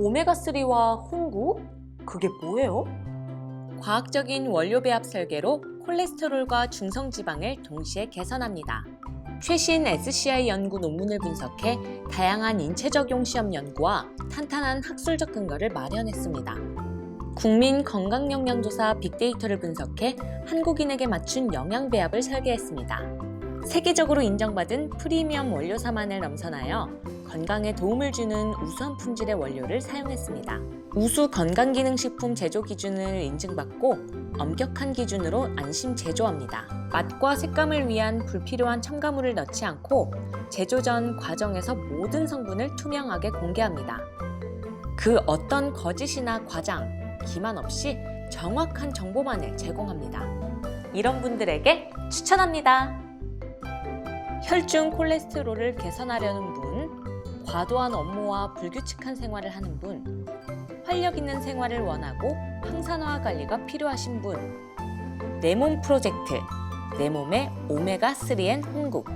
오메가3와 홍구? 그게 뭐예요? 과학적인 원료 배합 설계로 콜레스테롤과 중성 지방을 동시에 개선합니다. 최신 SCI 연구 논문을 분석해 다양한 인체 적용 시험 연구와 탄탄한 학술적 근거를 마련했습니다. 국민 건강 영양조사 빅데이터를 분석해 한국인에게 맞춘 영양 배합을 설계했습니다. 세계적으로 인정받은 프리미엄 원료사만을 넘선하여 건강에 도움을 주는 우수한 품질의 원료를 사용했습니다. 우수 건강기능식품 제조 기준을 인증받고 엄격한 기준으로 안심 제조합니다. 맛과 색감을 위한 불필요한 첨가물을 넣지 않고 제조 전 과정에서 모든 성분을 투명하게 공개합니다. 그 어떤 거짓이나 과장, 기만 없이 정확한 정보만을 제공합니다. 이런 분들에게 추천합니다. 혈중 콜레스테롤을 개선하려는 분, 과도한 업무와 불규칙한 생활을 하는 분, 활력 있는 생활을 원하고 항산화 관리가 필요하신 분, 내 몸 프로젝트, 내 몸의 오메가3엔 홍국,